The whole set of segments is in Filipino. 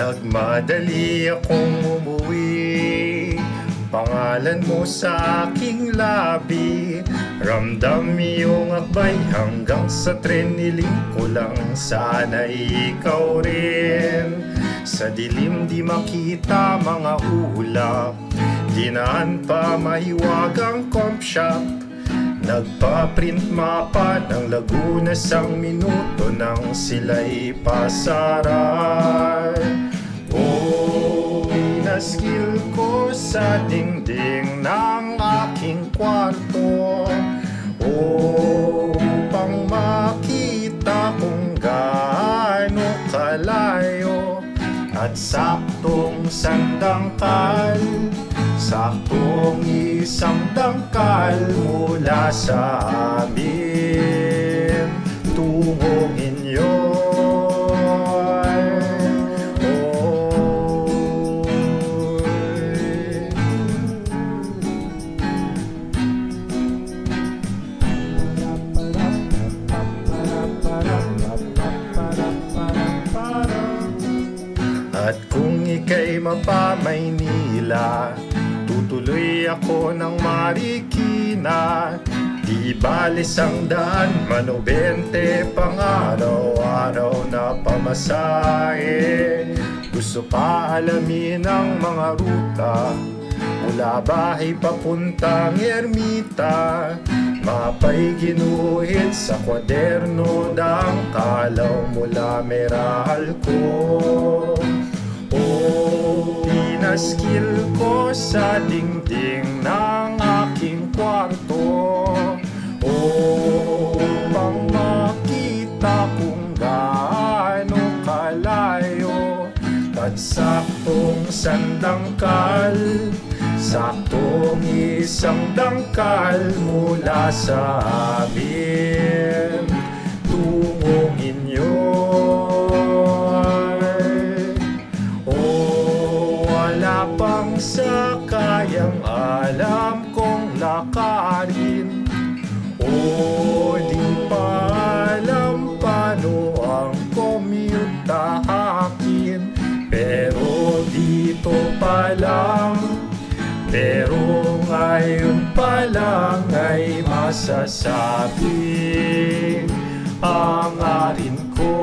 Nagmadali akong umuwi. Pangalan mo sa aking labi. Ramdam iyong akbay hanggang sa tren. Niling ko lang sana ikaw rin. Sa dilim di makita mga ulap. Dinaan pa mahiwagang comp shop. Nagpa-print mapa ng Laguna sang minuto nang sila'y pasaran Oh, pinaskill ko sa dingding ng aking kwarto upang makita kung gaano kalayo At saktong sandangkal Saktong isang dangkal mula sa amin kung ika'y mapamaynila Tutuloy ako ng Marikina. Di balis ang daan, 20 pang araw-araw na pamasahe. Gusto pa alamin ang mga ruta. Mula bahay papuntang ermita. Mapay ginuhit sa kwaderno Dang kalaw mula meral ko sa dingding ng aking kwarto. Upang makita kung gaano kalayo At saktong sandangkal Saktong isang dangkal mula sa amin. Tungong alam kong lakarin. Oh, di pa alam paano ang commute akin. Pero dito pa lang Pero ngayon pa lang ay masasabi Ang arin ko.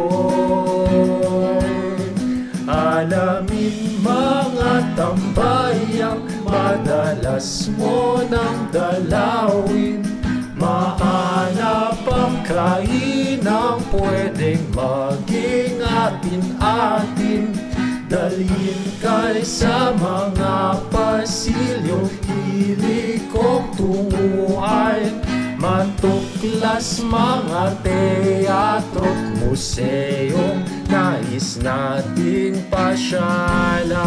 Alamin mga tambayang Madalas mo nang dalawin. Mahanap ang kainang pwedeng maging atin-atin Dalhin kay sa mga pasilyo Hilig kong tunguhan Matuklas mga teatro't museong Nais nating pasyalan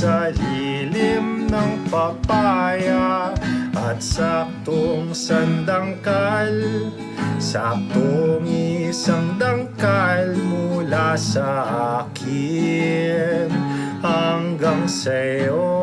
sa lilim ng papaya At saktong sandangkal. Saktong isang dangkal mula sa akin Hanggang sa'yo